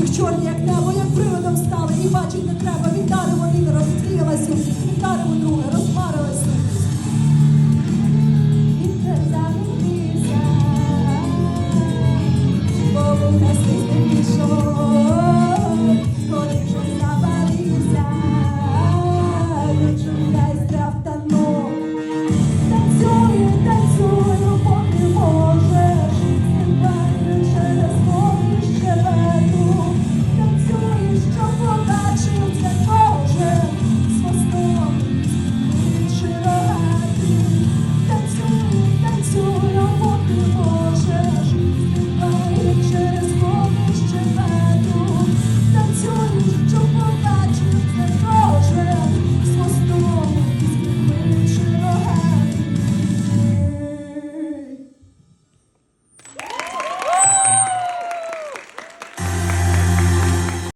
їх чорні, як небо, як приводом стали, і бачить не треба. Віддаримо він, розстрілилася, віддаримо друге, розпарилася. Він